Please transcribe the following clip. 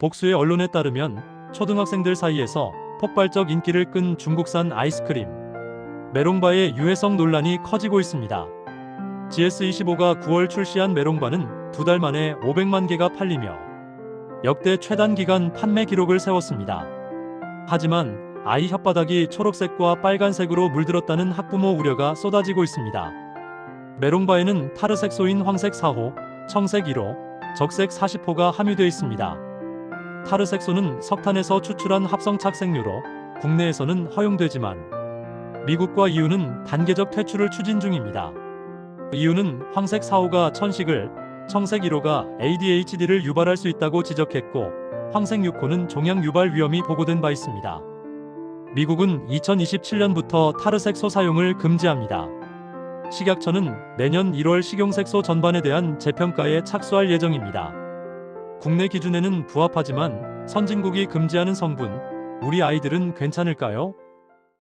복수의 언론에 따르면 초등학생들 사이에서 폭발적 인기를 끈 중국산 아이스크림 메롱바의 유해성 논란이 커지고 있습니다. GS25가 9월 출시한 메롱바는 두 달 만에 500만 개가 팔리며 역대 최단 기간 판매 기록을 세웠습니다. 하지만 아이 혓바닥이 초록색과 빨간색으로 물들었다는 학부모 우려가 쏟아지고 있습니다. 메롱바에는 타르색소인 황색 4호, 청색 1호, 적색 40호가 함유되어 있습니다. 타르색소는 석탄에서 추출한 합성 착색료로 국내에서는 허용되지만 미국과 EU는 단계적 퇴출을 추진 중입니다. EU는 황색 4호가 천식을, 청색 1호가 ADHD를 유발할 수 있다고 지적했고 황색 6호는 종양 유발 위험이 보고된 바 있습니다. 미국은 2027년부터 타르색소 사용을 금지합니다. 식약처는 내년 1월 식용색소 전반에 대한 재평가에 착수할 예정입니다. 국내 기준에는 부합하지만 선진국이 금지하는 성분, 우리 아이들은 괜찮을까요?